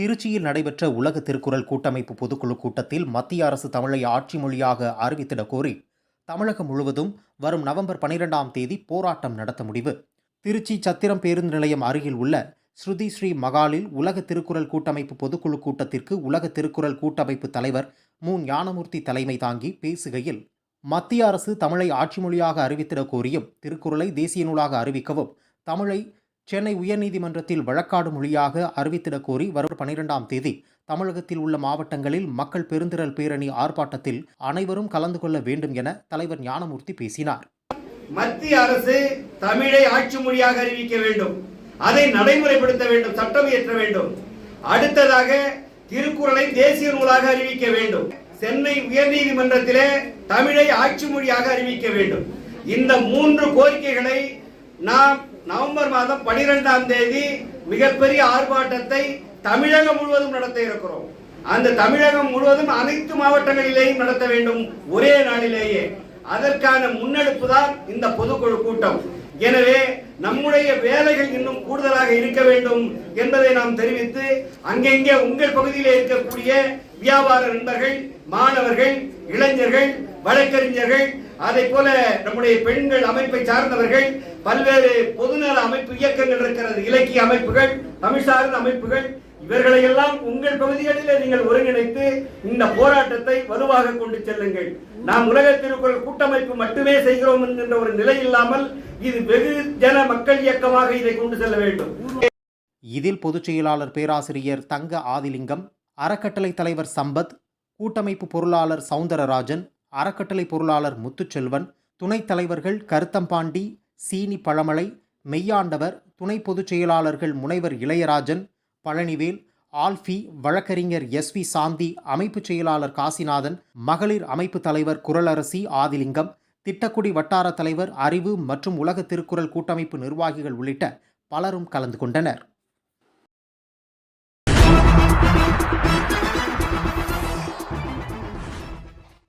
திருச்சியில் நடைபெற்ற உலக திருக்குறள் கூட்டமைப்பு பொதுக்குழு கூட்டத்தில் மத்திய அரசு தமிழை ஆட்சி மொழியாக அறிவித்திடக் கோரி தமிழகம் முழுவதும் வரும் நவம்பர் பனிரெண்டாம் தேதி போராட்டம் நடத்த முடிவு. திருச்சி சத்திரம் பேருந்து நிலையம் அருகில் உள்ள ஸ்ருதி ஸ்ரீ மகாலில் உலக திருக்குறள் கூட்டமைப்பு பொதுக்குழு கூட்டத்திற்கு உலக திருக்குறள் கூட்டமைப்பு தலைவர் மு. ஞானமூர்த்தி தலைமை தாங்கி பேசுகையில் மத்திய அரசு தமிழை ஆட்சி மொழியாக அறிவித்திடக் கோரியும் திருக்குறளை தேசிய நூலாக அறிவிக்கவும் தமிழை சென்னை உயர்நீதிமன்றத்தில் வழக்காடு மொழியாக அறிவித்திடக் கோரி வரும் பனிரெண்டாம் தேதி தமிழகத்தில் உள்ள மாவட்டங்களில் மக்கள் பெருந்திரள் பேரணி ஆர்ப்பாட்டத்தில் அனைவரும் கலந்து கொள்ள வேண்டும் என தலைவர் ஞானமூர்த்தி பேசினார். மத்திய அரசு தமிழை ஆட்சி மொழியாக அறிவிக்க வேண்டும். அதை நடைமுறைப்படுத்த வேண்டும் சட்டம் இயற்ற வேண்டும். அடுத்ததாக திருக்குறளை தேசிய நூலாக அறிவிக்க வேண்டும். சென்னை உயர்நீதிமன்றத்திலே தமிழை ஆட்சி மொழியாக அறிவிக்க வேண்டும். இந்த மூன்று கோரிக்கைகளை நாம் நவம்பர் மாதம் பனிரெண்டாம் தேதி மிகப்பெரிய ஆர்ப்பாட்டத்தை தமிழகம் முழுவதும் நடத்த இருக்கிறோம். அந்த தமிழகம் முழுவதும் அனைத்து மாவட்டங்களிலேயும் நடத்த வேண்டும் ஒரே நாளிலேயே. அதற்கான முன்னெடுப்பு தான் இந்த பொதுக்குழு கூட்டம். எனவே நம்முடைய வேலைகள் இன்னும் கூடுதலாக இருக்க வேண்டும் என்பதை நாம் தெரிவித்து அங்கெங்கே உங்கள் பகுதியில் இருக்கக்கூடிய வியாபார நண்பர்கள் மாணவர்கள் இளைஞர்கள் வழக்கறிஞர்கள் அதை போல நம்முடைய பெண்கள் அமைப்பை சார்ந்தவர்கள் பல்வேறு பொதுநல அமைப்பு இயக்கங்கள் இருக்கிறது இலக்கிய அமைப்புகள் தமிழ் சார்ந்த அமைப்புகள் இவர்களை எல்லாம் உங்கள் பகுதிகளில் நீங்கள் ஒருங்கிணைத்து இந்த போராட்டத்தை வலுவாக கொண்டு செல்லுங்கள். நாம் உலக திருக்குறள் கூட்டமைப்பு மட்டுமே செய்கிறோம் என்கின்ற ஒரு நிலை இல்லாமல் இது வெகு ஜன மக்கள் இயக்கமாக இதை கொண்டு செல்ல வேண்டும். இதில் பொதுச் செயலாளர் பேராசிரியர் தங்க ஆதிலிங்கம் அறக்கட்டளை தலைவர் சம்பத் கூட்டமைப்பு பொருளாளர் சவுந்தரராஜன் அறக்கட்டளை பொருளாளர் முத்துச்செல்வன் துணைத் தலைவர்கள் கருத்தம்பாண்டி சீனி பழமலை மெய்யாண்டவர் துணை பொதுச் செயலாளர்கள் முனைவர் இளையராஜன் பழனிவேல் ஆல்ஃபி வழக்கறிஞர் எஸ் வி சாந்தி அமைப்புச் செயலாளர் காசிநாதன் மகளிர் அமைப்பு தலைவர் குரலரசி ஆதிலிங்கம் திட்டக்குடி வட்டார தலைவர் அறிவு மற்றும் உலக திருக்குறள் கூட்டமைப்பு நிர்வாகிகள் உள்ளிட்ட பலரும் கலந்து கொண்டனர்.